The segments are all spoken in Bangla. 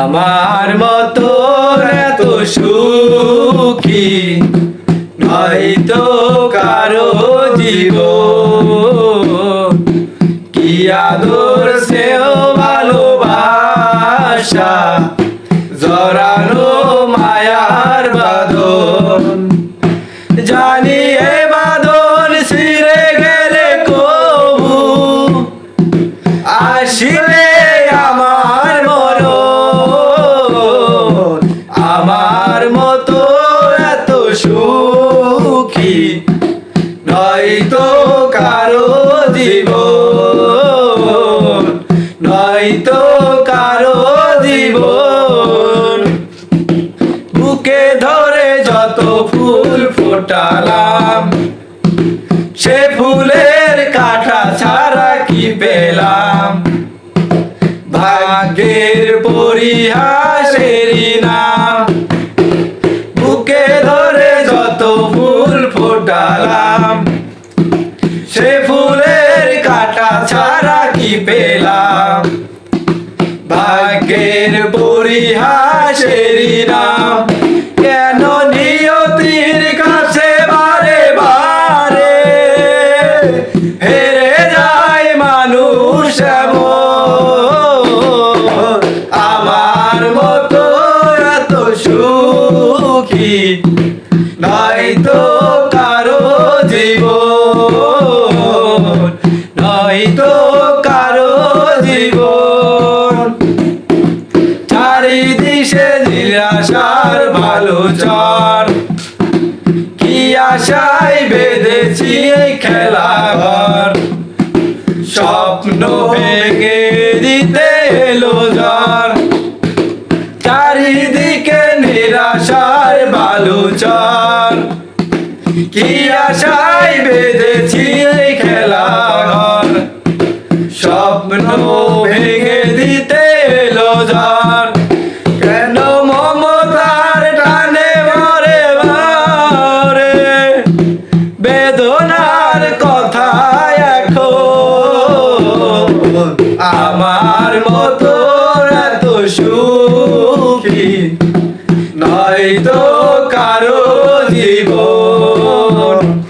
আমার মতো এত সুখী নয়তো কারও জীব কি আদর সেও ভালোবাসা। নয়তো কারও জীবন। বুকে ধরে যত ফুল ফোটালাম, সে ফুলের কাঁটা ছাড়া কি পেলাম? ভাগ্যের পরিহাসেরই নাম। বুকে ধরে যত ফুল ফোটালাম পরিহাসেরই নাম কেন নিয়তির কাছে বারে বারে হেরে যায় মানুষ। আমার মতো সুখী চর কি আশায় বেঁধেছি এই খেলা ঘর? স্বপ্ন ভেঙে দিতে এলো জ্বর। চারিদিকে নিরাশার বালু চর কি আশায় আমার মতো এত সুখী। নয়তো কারও জীবন।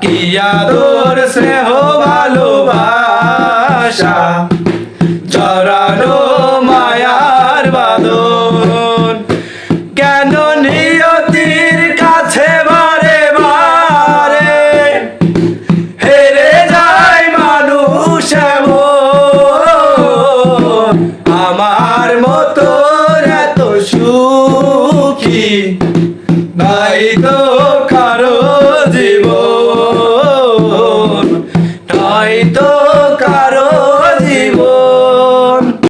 কি আদর স্নেহ ভালোবাসা? জড়ানো সুখী নাই তো